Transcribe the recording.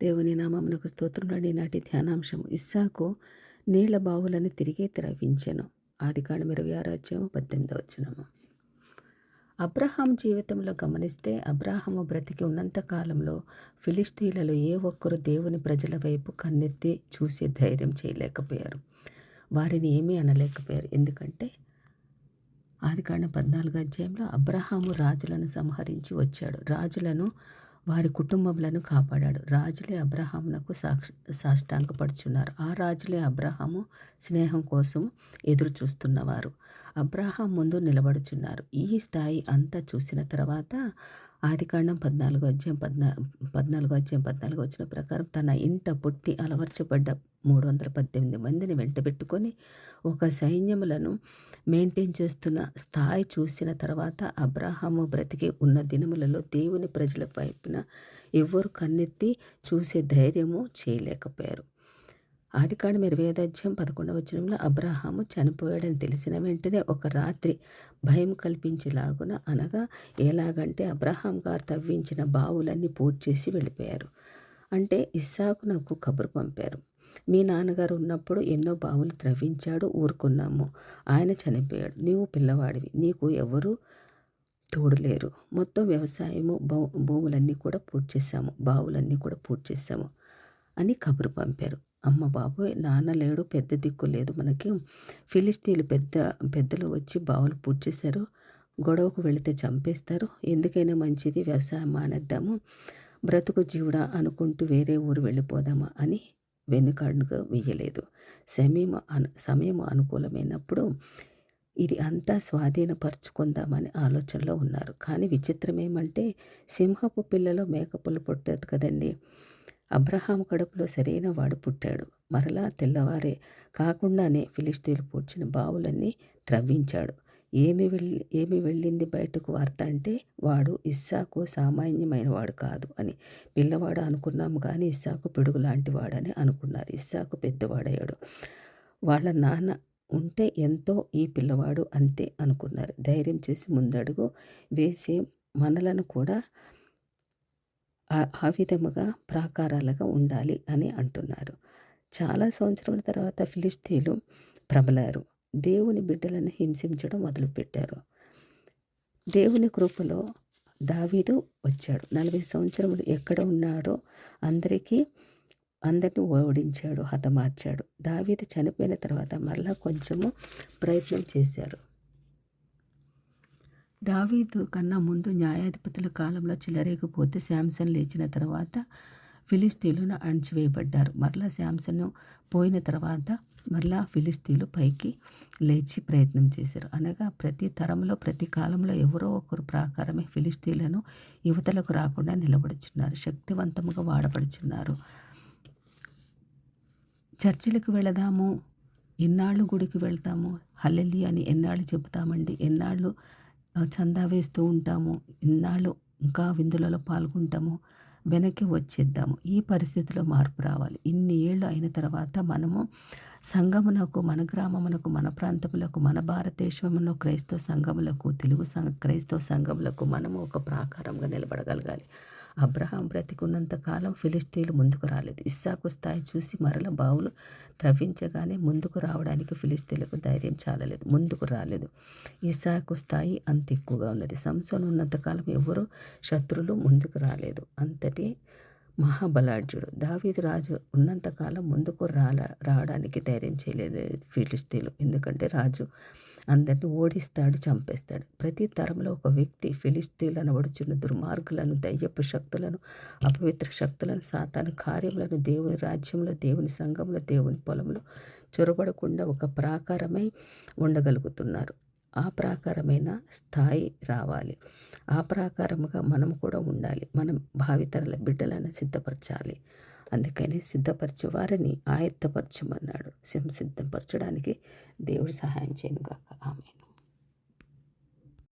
దేవుని నామమునకు స్తోత్రం నుండి నాటి ధ్యానాంశం ఇస్సాకు నీళ్ళ బావులను తిరిగి త్రవించెను ఆది కాండం ఇరవై ఆరో వచ్చేమో పద్దెనిమిదో వచ్చినము అబ్రహాం జీవితంలో గమనిస్తే అబ్రహాము బ్రతికి ఉన్నంత కాలంలో ఫిలిస్తీన్లలో ఏ ఒక్కరు దేవుని ప్రజల వైపు కన్నెత్తి చూసే ధైర్యం చేయలేకపోయారు. వారిని ఏమీ అనలేకపోయారు. ఎందుకంటే ఆదికాండం పద్నాలుగు అధ్యాయంలో అబ్రహాము రాజులను సంహరించి వచ్చాడు. రాజులను వారి కుటుంబములను కాపాడాడు. రాజులే అబ్రహామునకు సాక్ష సాష్టాంగపడుచున్నారు. ఆ రాజులే అబ్రహాము స్నేహం కోసం ఎదురు చూస్తున్నవారు అబ్రహాం ముందు నిలబడుచున్నారు. ఈ స్థాయి అంతా చూసిన తర్వాత ఆదికాండం పద్నాలుగు అధ్యాయం పద్నా పద్నాలుగు అధ్యాయం పద్నాలుగు వచ్చిన ప్రకారం తన ఇంట పుట్టి అలవర్చబడ్డ మూడు వందల పద్దెనిమిది మందిని వెంటబెట్టుకొని ఒక సైన్యములను మెయింటైన్ చేస్తున్న స్థాయి చూసిన తర్వాత అబ్రాహాము బ్రతికి ఉన్న దినములలో దేవుని ప్రజల వైపున ఎవ్వరు కన్నెత్తి చూసే ధైర్యము చేయలేకపోయారు. ఆదికాండం ఇరవై ఐదు అధ్యాయం పదకొండవ వచనంలో అబ్రహాము చనిపోయాడని తెలిసిన వెంటనే ఒక రాత్రి భయం కల్పించేలాగున అనగా ఎలాగంటే అబ్రహాం గారు తవ్వించిన బావులన్నీ పూర్తి చేసి వెళ్ళిపోయారు. అంటే ఇస్సాకు నాకు కబురు పంపారు. మీ నాన్నగారు ఉన్నప్పుడు ఎన్నో బావులు త్రవ్వించాడు ఊరుకున్నాము. ఆయన చనిపోయాడు. నీవు పిల్లవాడివి. నీకు ఎవరు తోడలేరు. మొత్తం వ్యవసాయము భూములన్నీ కూడా పూర్తి చేశాము బావులన్నీ కూడా పూర్తి చేశాము అని కబురు పంపారు. అమ్మ బాబోయ్ నాన్న లేడు పెద్ద దిక్కు లేదు మనకి. ఫిలిస్తీన్లు పెద్ద పెద్దలు వచ్చి బావులు పూర్తి గొడవకు వెళితే చంపేస్తారు. ఎందుకైనా మంచిది వ్యవసాయం మానేద్దాము. బ్రతుకు జీవుడా అనుకుంటూ వేరే ఊరు వెళ్ళిపోదామా అని వెనుకడుగు వేయలేదు సమయం అను సమయం అనుకూలమైనప్పుడు ఇది అంతా స్వాధీనపరుచుకుందామని ఆలోచనలో ఉన్నారు. కానీ విచిత్రం ఏమంటే సింహపు పిల్లలో మేకపులు పుట్టదు కదండి. అబ్రహాం కడుపులో సరైన వాడు పుట్టాడు. మరలా తెల్లవారే కాకుండానే ఫిలిస్తీన్లు పూడ్చిన బావులన్నీ త్రవ్వించాడు. ఏమి వెళ్ళి ఏమి వెళ్ళింది బయటకు వార్త అంటే వాడు ఇస్సాకు సామాన్యమైన వాడు కాదు అని. పిల్లవాడు అనుకున్నాము కానీ ఇస్సాకు పిడుగు లాంటి వాడని అనుకున్నారు. ఇస్సాకు పెద్దవాడయ్యాడు. వాళ్ళ నాన్న ఉంటే ఎంతో ఈ పిల్లవాడు అంతే అనుకున్నారు. ధైర్యం చేసి ముందడుగు వేసే మనలను కూడా ఆ విధముగా ప్రాకారాలుగా ఉండాలి అని అంటున్నారు. చాలా సంవత్సరాల తర్వాత ఫిలిస్తీన్లు ప్రబలారు. దేవుని బిడ్డలను హింసించడం మొదలుపెట్టారు. దేవుని కృపలో దావీదు వచ్చాడు. నలభై సంవత్సరములు ఎక్కడ ఉన్నాడో అందరికీ అందరిని ఓడించాడు హతమార్చాడు. దావీదు చనిపోయిన తర్వాత మరలా కొంచెము ప్రయత్నం చేశారు. దావీదు కన్నా ముందు న్యాయాధిపతుల కాలంలో చిల్లరేకపోతే శాంసన్ లేచిన తర్వాత ఫిలిస్తీన్లను అణచివేయబడ్డారు. మరలా శాంసన్ పోయిన తర్వాత మరలా ఫిలిస్తీన్లు పైకి లేచి ప్రయత్నం చేశారు. అనగా ప్రతి తరంలో ప్రతి కాలంలో ఎవరో ఒకరు ప్రాకారమే ఫిలిస్తీన్లను యువతలకు రాకుండా నిలబడుచున్నారు శక్తివంతముగా వాడబడుచున్నారు. చర్చిలకు వెళదాము ఎన్నాళ్ళు గుడికి వెళ్తాము హల్లెల్లి అని ఎన్నాళ్ళు చెబుతామండి? ఎన్నాళ్ళు చందా వేస్తూ ఉంటాము. ఎన్నాళ్ళు ఇంకా విందులలో పాల్గొంటాము. వెనక్కి వచ్చేద్దాము. ఈ పరిస్థితిలో మార్పు రావాలి. ఇన్ని ఏళ్ళు అయిన తర్వాత మనము సంఘమునకు మన గ్రామమునకు మన ప్రాంతములకు మన భారతదేశంలో క్రైస్తవ సంఘములకు తెలుగు సంఘ క్రైస్తవ సంఘములకు మనము ఒక ప్రాకారంగా నిలబడగలగాలి. అబ్రహాం బ్రతికున్నంత కాలం ఫిలిస్తీన్లు ముందుకు రాలేదు. ఇస్సాకు స్థాయి చూసి మరల బావులు త్రవ్వించగానే ముందుకు రావడానికి ఫిలిస్తీన్లకు ధైర్యం చాలలేదు. ముందుకు రాలేదు. ఇస్సాకు స్థాయి అంత ఎక్కువగా ఉన్నది. సంసోన్ ఉన్నంతకాలం ఎవరు శత్రులు ముందుకు రాలేదు. అంతటి మహాబలాఢ్యుడు దావీదు రాజు ఉన్నంతకాలం ముందుకు రాల రావడానికి ధైర్యం చేయలేదు ఫిలిస్తీన్లు. ఎందుకంటే రాజు అందరిని ఓడిస్తాడు చంపేస్తాడు. ప్రతి తరంలో ఒక వ్యక్తి ఫిలిస్తీన్లు అనబడుచున్న దుర్మార్గులను దయ్యపు శక్తులను అపవిత్ర శక్తులను సాతాను కార్యములను దేవుని రాజ్యంలో దేవుని సంఘంలో దేవుని పొలంలో చొరబడకుండా ఒక ప్రాకారమై ఉండగలుగుతున్నారు. ఆ ప్రాకారమైన స్థాయి రావాలి. ఆ ప్రాకారముగా మనం కూడా ఉండాలి. మనం భావితరాల బిడ్డలను సిద్ధపరచాలి. అందుకని సిద్ధపరిచే వారిని ఆయత్తపరచమన్నాడు. సిద్ధపరచడానికి దేవుడు సహాయం చేయను కాక ఆమెను.